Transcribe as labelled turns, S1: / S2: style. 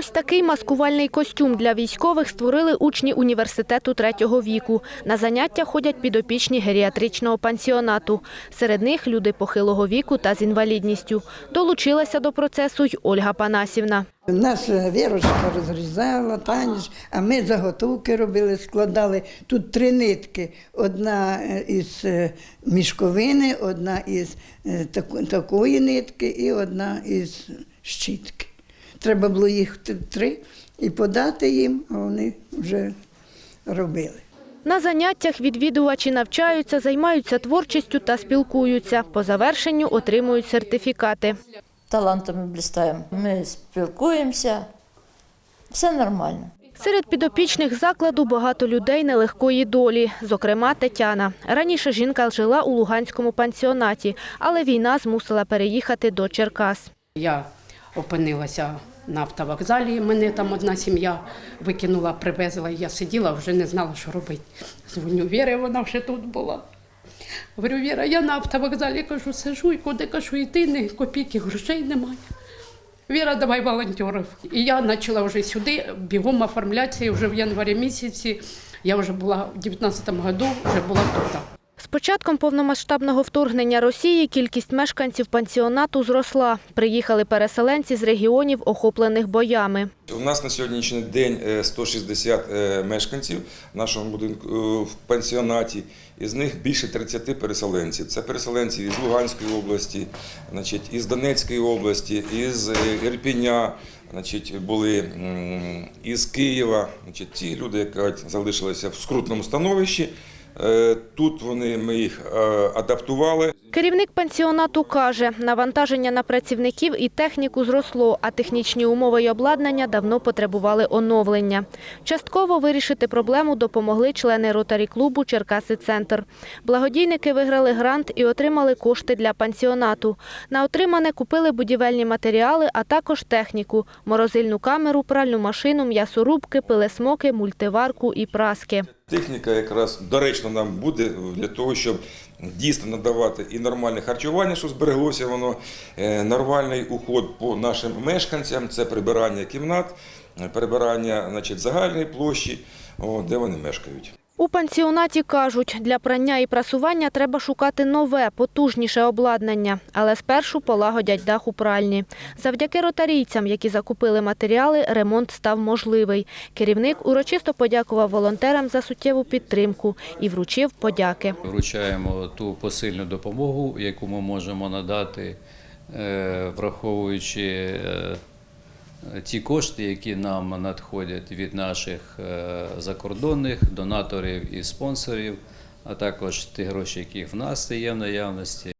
S1: Ось такий маскувальний костюм для військових створили учні університету третього віку. На заняття ходять підопічні геріатричного пансіонату. Серед них люди похилого віку та з інвалідністю. Долучилася до процесу й Ольга Панасівна.
S2: Наша Вірочка розрізала, Таніш, а ми заготовки робили, складали. Тут три нитки. Одна е, із е, мішковини, одна із е, такої нитки і одна із щітки. Треба було їх три і подати їм, а вони вже робили.
S1: На заняттях відвідувачі навчаються, займаються творчістю та спілкуються. По завершенню отримують сертифікати.
S3: талантами блистаємо. Ми спілкуємося, все нормально.
S1: Серед підопічних закладу багато людей нелегкої долі, зокрема Тетяна. Раніше жінка жила у Луганському пансіонаті, але війна змусила переїхати до Черкас.
S4: Я опинилася на автовокзалі. Мене там одна сім'я викинула, привезла. Я сиділа, вже не знала, що робити. Дзвоню Вірі, вона вже тут була. Говорю, Віра, я на автовокзалі кажу, сижу і куди кажу, йти, ні копійки грошей немає. Віра, давай волонтерів. І я почала вже сюди бігом оформлятися, і вже в январі місяці я вже була в 19-му году, вже була тут.
S1: З початком повномасштабного вторгнення Росії кількість мешканців пансіонату зросла. Приїхали переселенці з регіонів, охоплених боями.
S5: У нас на сьогоднішній день е, 160 е, мешканців в нашому будинку е, в пансіонаті. Із них більше 30 переселенців. Це переселенці із Луганської області, значить, із Донецької області, із е, Ірпіня, значить, були із Києва. Значить, ті люди, які залишилися в скрутному становищі. Е, Тут вони ми їх е, адаптували.
S1: Керівник пансіонату каже, навантаження на працівників і техніку зросло, а технічні умови й обладнання давно потребували оновлення. Частково вирішити проблему допомогли члени ротарі-клубу «Черкаси Центр». Благодійники виграли грант і отримали кошти для пансіонату. На отримане купили будівельні матеріали, а також техніку – морозильну камеру, пральну машину, м'ясорубки, пилесмоки, мультиварку і праски.
S5: Техніка якраз доречно нам буде для того, щоб дійсно надавати і нормальне харчування, що збереглося воно, е, нормальний уход по нашим мешканцям, це прибирання кімнат, е, прибирання значить, загальної площі, де вони мешкають.
S1: У пансіонаті кажуть, для прання і прасування треба шукати нове, потужніше обладнання, але спершу полагодять дах у пральні. Завдяки ротарійцям, які закупили матеріали, ремонт став можливий. Керівник урочисто подякував волонтерам за суттєву підтримку і вручив подяки.
S6: Вручаємо ту посильну допомогу, яку ми можемо надати, е, враховуючи е, ті кошти, які нам надходять від наших е, закордонних донаторів і спонсорів, а також ті гроші, які в нас є в наявності.